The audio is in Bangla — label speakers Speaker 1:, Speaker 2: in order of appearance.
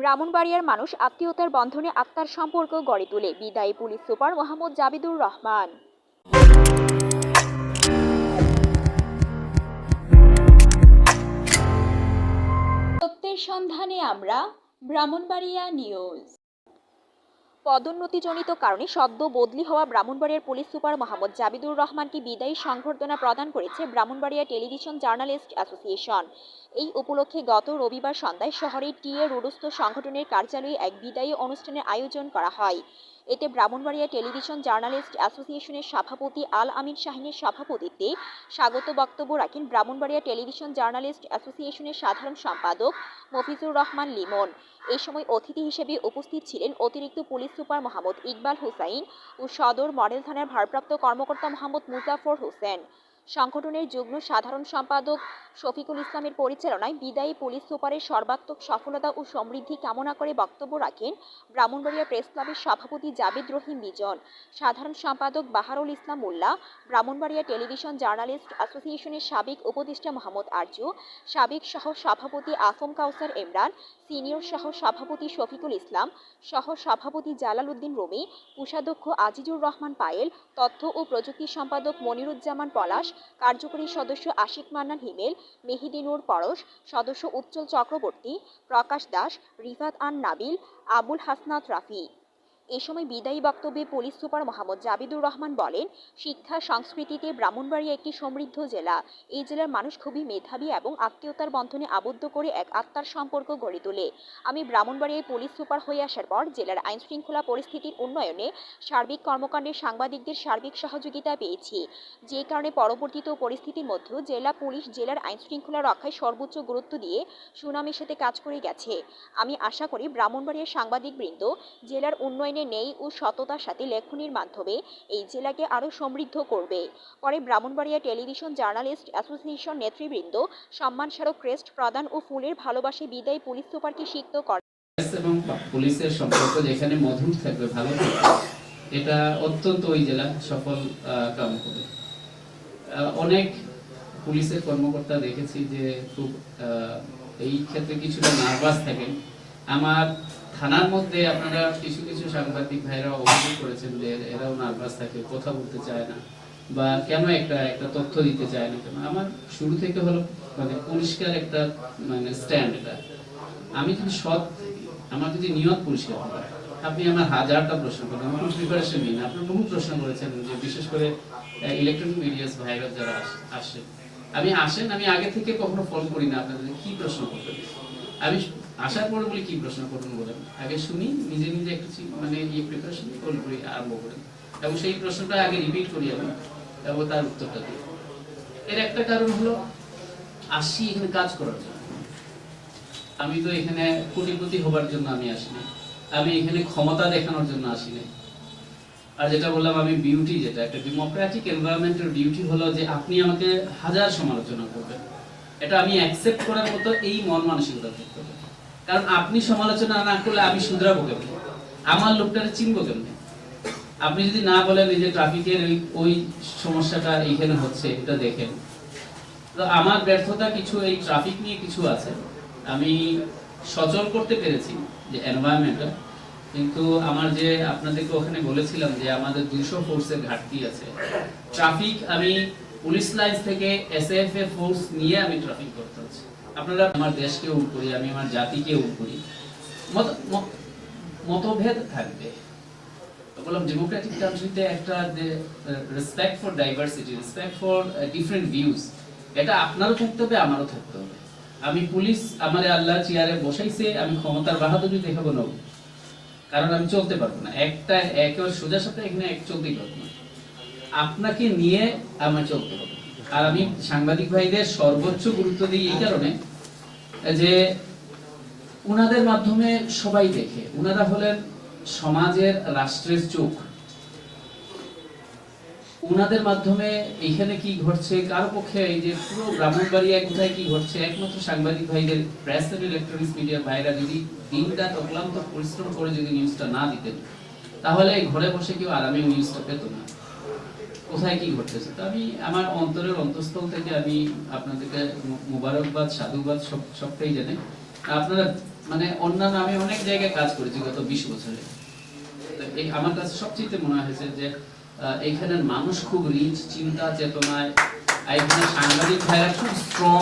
Speaker 1: ব্রাহ্মণবাড়িয়ার মানুষ আত্মীয়তার বন্ধনে আত্মার সম্পর্ক গড়ে তোলে। বিদায়ী পুলিশ সুপার মোহাম্মদ জাবিদুর রহমান। সত্যের সন্ধানে আমরা ব্রাহ্মণবাড়িয়া নিউজ। পদোন্নতিজনিত কারণে সদ্য বদলি হওয়া ব্রাহ্মণবাড়িয়ার পুলিশ সুপার মোহাম্মদ জাবিদুর রহমানকে বিদায়ী সংবর্ধনা প্রদান করেছে ব্রাহ্মণবাড়িয়া টেলিভিশন জার্নালিস্ট অ্যাসোসিয়েশন। এই উপলক্ষে গত রবিবার সন্ধ্যায় শহরের টিএ রোডস্থ সংগঠনের কার্যালয়ে এক বিদায়ী অনুষ্ঠানের আয়োজন করা হয়। এতে ব্রাহ্মণবাড়িয়া টেলিভিশন জার্নালিস্ট অ্যাসোসিয়েশনের সভাপতি আল আমিন শাহিনের সভাপতিত্বে স্বাগত বক্তব্য রাখেন ব্রাহ্মণবাড়িয়া টেলিভিশন জার্নালিস্ট অ্যাসোসিয়েশনের সাধারণ সম্পাদক মফিজুর রহমান লিমন। এ সময় অতিথি হিসেবে উপস্থিত ছিলেন অতিরিক্ত পুলিশ সুপার মোহাম্মদ ইকবাল হুসাইন ও সদর মডেল থানার ভারপ্রাপ্ত কর্মকর্তা মোহাম্মদ মুজাফর হোসেন। সংগঠনের যুগ্ম সাধারণ সম্পাদক শফিকুল ইসলামের পরিচালনায় বিদায়ী পুলিশ সুপারের সর্বাত্মক সফলতা ও সমৃদ্ধি কামনা করে বক্তব্য রাখেন ব্রাহ্মণবাড়িয়া প্রেস ক্লাবের সভাপতি জাবেদ রহিম বিজন, সাধারণ সম্পাদক বাহারুল ইসলাম মোল্লা, ব্রাহ্মণবাড়িয়া টেলিভিশন জার্নালিস্ট অ্যাসোসিয়েশনের সাবেক উপদেষ্টা মোহাম্মদ আরজু, সাবেক সহ সভাপতি আফম কাউসার ইমরান, সিনিয়র সহ সভাপতি শফিকুল ইসলাম, সহ সভাপতি জালাল উদ্দিন রুমি, কোষাধ্যক্ষ আজিজুর রহমান পায়েল, তথ্য ও প্রযুক্তি সম্পাদক মনিরুজ্জামান পলাশ কার্যকরী সদস্য আশিক মান্নান হিমেল মেহিদিনুর পরশ, সদস্য উজ্জ্বল চক্রবর্তী, প্রকাশ দাস, রিফাত আন নাবিল, আবুল হাসনাত রাফি। এ সময় বিদায়ী বক্তব্যে পুলিশ সুপার মোহাম্মদ জাবিদুর রহমান বলেন, শিক্ষা সংস্কৃতিতে ব্রাহ্মণবাড়িয়া একটি সমৃদ্ধ জেলা। এই জেলার মানুষ খুবই মেধাবী এবং আত্মীয়তার বন্ধনে আবদ্ধ করে এক আত্মার সম্পর্ক গড়ে তোলে। আমি ব্রাহ্মণবাড়িয়ায় পুলিশ সুপার হয়ে আসার পর জেলার আইন শৃঙ্খলা পরিস্থিতির উন্নয়নে সার্বিক কর্মকাণ্ডে সাংবাদিকদের সার্বিক সহযোগিতা পেয়েছি। যে কারণে পরবর্তীত পরিস্থিতির মধ্যেও জেলা পুলিশ জেলার আইন শৃঙ্খলা রক্ষায় সর্বোচ্চ গুরুত্ব দিয়ে সুনামের সাথে কাজ করে গেছে। আমি আশা করি ব্রাহ্মণবাড়িয়ার সাংবাদিকবৃন্দ জেলার উন্নয়নে নেই ও সততার সাথে লেখনির মাধ্যমে এই জেলাকে আরও সমৃদ্ধ করবে। পরে ব্রাহ্মণবাড়িয়া টেলিভিশন জার্নালিস্ট অ্যাসোসিয়েশন নেতৃবৃন্দ সম্মানস্মারক ক্রেস্ট প্রদান ও ফুলের ভালোবাসে বিদায়ী পুলিশ সুপারকে সিক্ত করে
Speaker 2: এবং পুলিশের সম্পর্ক যেখানে মধুর থাকবে, ভালো এটা অত্যন্ত ওই জেলা সফল কাম করে। অনেক পুলিশের কর্মকর্তা দেখেছি যে খুব এই ক্ষেত্রে কিছুটা নার্ভাস থাকেন। আমার থানার মধ্যে আপনারা কিছু কিছু সাংবাদিক ভাইরা অভিযোগ করেছেন যে এরাও নার্ভাস থাকে, কথা বলতে চায় না বা কেন একটা একটা তথ্য দিতে চায় না কেন? আমার শুরু থেকে হলো মানে পরিষ্কার একটা মানে স্ট্যান্ড এটা। আমি যদি সৎ আমার যদি নিয়ত পরিষ্কার হয়, আপনি আমার হাজারটা প্রশ্ন করেন, আমার প্রিপারেশন নিন আপনি বহু প্রশ্ন করেছেন যে বিশেষ করে ইলেকট্রনিক মিডিয়াস ভাইরাস যারা আস- আমি আসেন, আমি আগে থেকে কখনো ফোন করি না আপনাদের, কি প্রশ্ন করবেন? আমি আসার পরে বলি, কি প্রশ্ন করবেন বলেন? আগে শুনি, নিজে নিজে একটু মানে ইয়ে প্রিপারেশন কল করি আরম্ভ করেন এবং সেই প্রশ্নটা আগে রিপিট করি আমি, এবং তার উত্তরটা দিই। এর একটা কারণ হলো, আসি এখানে কাজ করার জন্য। আমি তো এখানে কোটিপতি হবার জন্য আমি আসিনি। আমি এখানে ক্ষমতা দেখানোর জন্য আসিনি। আর যেটা বললাম, আমি বিউটি যেটা, একটা ডেমোক্রেটিক এনভায়রনমেন্টের বিউটি হলো যে আপনি আমাকে হাজার সমালোচনা করবেন। এটা আমি অ্যাকসেপ্ট করার মতো এই মন মানসিকতা থাকতে হবে কারণ আপনি সমালোচনা না করলে আমি শুধরাবো কেমনে? আমার লোকটারে চিনবো কেমনে? আপনি যদি না বলেন এই যে ট্রাফিকের ওই ওই সমস্যাটা এইখানে হচ্ছে, এটা দেখেন। তো আমার ব্যর্থতা কিছু, এই ট্রাফিক নিয়ে কিছু আছে। আমি সচল করতে পেরেছি যে এনভায়রনমেন্টটা কিন্তু আমার যে আপনাদেরকে ওখানে বলেছিলাম যে আমাদের দুইশো ফোর্সের ঘাটতি আছে। ট্রাফিক আমি পুলিশ লাইন থেকে এস এফ এ ফোর্স নিয়ে আমি ট্রাফিক করতে হচ্ছে। আপনারা আমার দেশকে উল করি, আমি আমার জাতিকে উল করি, মত মতভেদ থাকবে। বললাম ডেমোক্রেটিক কান্ট্রিতে একটা respect for diversity respect for different views এটা আপনারও থাকতে হবে, আমারও থাকতে হবে। আমি পুলিশ, আমারে আল্লাহ চেয়ারে বসাইছে, আমি ক্ষমতার বাহাদুরি দেখাবো না। কারণ আমি চলতে পারব না। একটা একের সোজা সাথে এখানে এক চলতেই পারব না। আপনাকে নিয়ে আমার চলতে হবে আর আমি সাংবাদিক ভাইদের সর্বোচ্চ গুরুত্ব দিই এই কারণে যে উনাদের মাধ্যমে সবাই দেখে। উনারা হলেন সমাজের রাষ্ট্রের চোখ। উনাদের মাধ্যমে এখানে কি ঘটছে, কার পক্ষে, এই যে পুরো ব্রাহ্মণবাড়িয়ায় কোথায় কি ঘটছে, একমাত্র সাংবাদিক ভাইদের প্রেস এবং ইলেকট্রনিক্স মিডিয়া ভাইরা যদি দিনটা অক্লান্ত পরিশ্রম করে যদি নিউজটা না দিতেন, তাহলে ঘরে বসে কেউ আরামে নিউজটা পেত না। কোথায় কি ঘটতেছে? তো আমি আমার অন্তরের অন্তঃস্থল থেকে আমি আপনাদেরকে মুবারকবাদ, সাধুবাদ সব, সবটাই জানাই। আপনারা মানে অন্যান্য, আমি অনেক জায়গায় কাজ করেছি গত বিশ বছরে। এই, আমার কাছে সবচেয়ে মনে হয়েছে যে এখানের মানুষ খুব রিচ চিন্তা, চেতনায়। এখানে সাংবাদিক ভাইরা খুব স্ট্রং